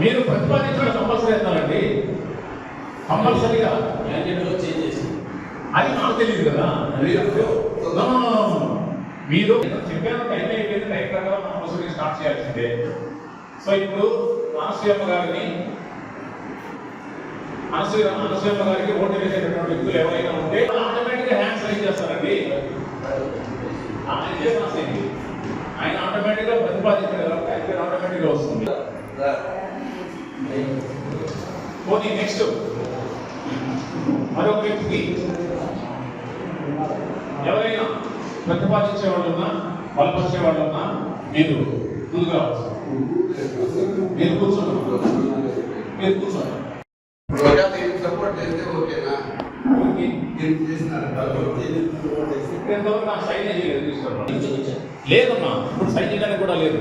మీరు ప్రతిపాదించడం కంపల్సరీ అవుతారండి కంపల్సరీగా క్యాండిడేట్ చేంజ్ చేసి. అది నాకు తెలియదు కదా. మీరు చెప్పాను టైం అయిపోయింది టైం ప్రకారం ప్రొసీడింగ్ స్టార్ట్ చేయాల్సిందే. సో ఇప్పుడు అనసూయమ్మ గారిని అనసూయ అనసూయమ్మ గారికి ఓటు వేసేటటువంటి వ్యక్తులు ఎవరైనా ఉంటే ఆటోమేటిక్గా హ్యాండ్స్ రైజ్ చేస్తారండి. ఆయన చేసిన ఆయన ఆటోమేటిక్గా ప్రతిపాదించారు కాబట్టి ఆయన పేరు ఆటోమేటిక్గా వస్తుంది పోనీ నెక్స్ట్. మరొక వ్యక్తికి ఎవరైనా ప్రతిపాదించే వాళ్ళు ఉన్నా బలపరిచే వాళ్ళు ఉన్నా మీరు ముందుకు రావచ్చు. మీరు కూర్చోండి. మీరు కూర్చోండి. సపోర్ట్ చేస్తే ఓకేనా లేదమ్మా ఇప్పుడు సైన్ చేయడానికి కూడా లేదు.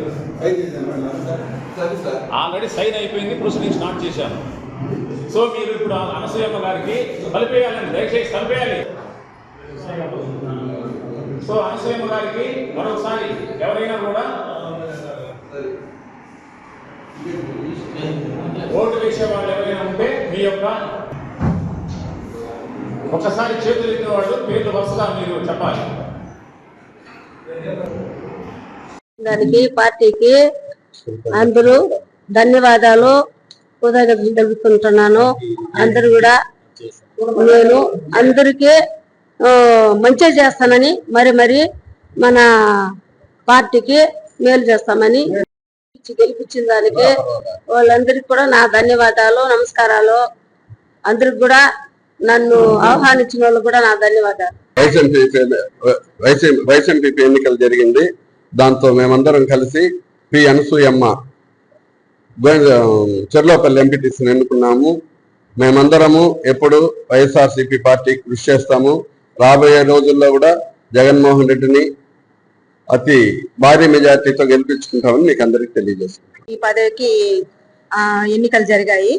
ఆల్రెడీ సైన్ అయిపోయింది ప్రొసీడింగ్ స్టార్ట్ చేశాను. సో మీరు ఇప్పుడు అనసూయమ్మ గారికి కలిపేయాలండి దయచేసి కలిపేయాలి. సో అనసూయమ్మ గారికి మరొకసారి ఎవరైనా కూడా సరే ఓటు వేసే వాళ్ళు ఎవరైనా ఉంటే మీ యొక్క ఒకసారి చేతులు ఎత్తిన వాళ్ళు పేర్లు వరుసగా మీరు చెప్పాలి. దానికి పార్టీకి అందరూ ధన్యవాదాలు. కృతజ్ఞతలు తెలుపుకుంటున్నాను అందరూ కూడా నేను అందరికీ మంచి చేస్తానని మరి మరి మన పార్టీకి మేలు చేస్తామని గెలిపించిన దానికి వాళ్ళందరికీ కూడా నా ధన్యవాదాలు నమస్కారాలు. అందరికి కూడా నన్ను ఆహ్వానించిన వాళ్ళు కూడా నా ధన్యవాదాలు. వైఎస్ఎంపీ ఎన్నికలు జరిగింది. దాంతో మేమందరం కలిసి పి అనసూయమ్మ. చెర్లోపల్లి ఎంపీటీసీని ఎన్నుకున్నాము. మేమందరము ఎప్పుడు వైఎస్ఆర్సీపీ పార్టీ కృషి చేస్తాము. రాబోయే రోజుల్లో కూడా జగన్మోహన్ రెడ్డిని అతి భారీ మెజార్టీతో గెలిపించుకుంటామని మీకు అందరికీ తెలియజేస్తున్నాను ఈ పదవికి ఆ, ఎన్నికలు జరిగాయి.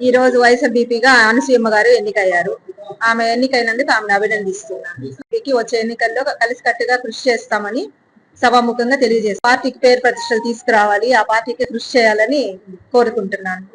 ఈ రోజు వైఎస్ఆర్బీపీగా అనసూయమ్మ గారు ఎన్నికయ్యారు. ఆమె ఎన్నికైనందుకు ఆమెను అభినందిస్తున్నాను. వచ్చే ఎన్నికల్లో కలిసికట్టుగా కృషి చేస్తామని సభాముఖంగా తెలియజేసి పార్టీకి పేరు ప్రతిష్టలు తీసుకురావాలి ఆ పార్టీకి కృషి చేయాలని కోరుకుంటున్నాను.